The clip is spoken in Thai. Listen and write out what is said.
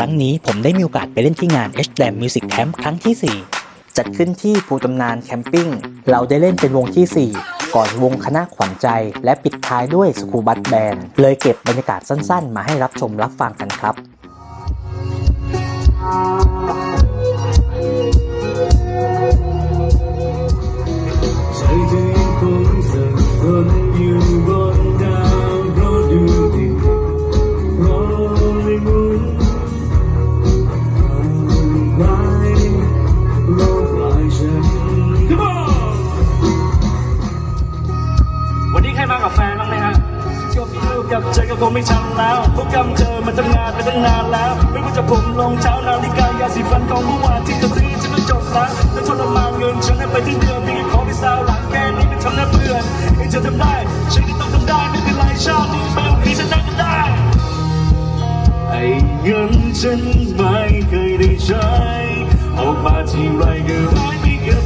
ครั้งนี้ผมได้มีโอกาสไปเล่นที่งาน H Dam Music Camp ครั้งที่ 4 จัดขึ้นที่ภูตำนานแคมปิ้ง เราได้เล่นเป็นวงทีสี่4 ก่อนวงคณะขวัญใจ และปิดท้ายด้วยสกูบัตแบนเลยเก็บบรรยากาศสั้นๆ มาให้รับชมรับฟังกันครับ ใจเธอยังคงสับสน วันนี้ใครมากับแฟนบ้างไหมฮะก็พี่ลูกกับใจก็คงไม่ชันแล้วพวกกำเธอมาทำงานไปตั้งนานแล้ว ไม่ว่าจะผมลงเช้านาฬิกายาสีฟันของเมื่อวานที่จะซื้อฉันก็จบแล้วแล้วทรมานเงินฉันนั้นไปที่เดือนพี่ของไปสาวหลังแกนี่เป็นทำหน้าเพื่อนเองจะทำได้ฉันก็ต้องทำได้ไม่เป็นไรชาตินี้ไม่ต้องคิดฉันได้ก็ได้ไอ้เงินฉันไม่เคยได้ใช้ Hold my team like a lightning.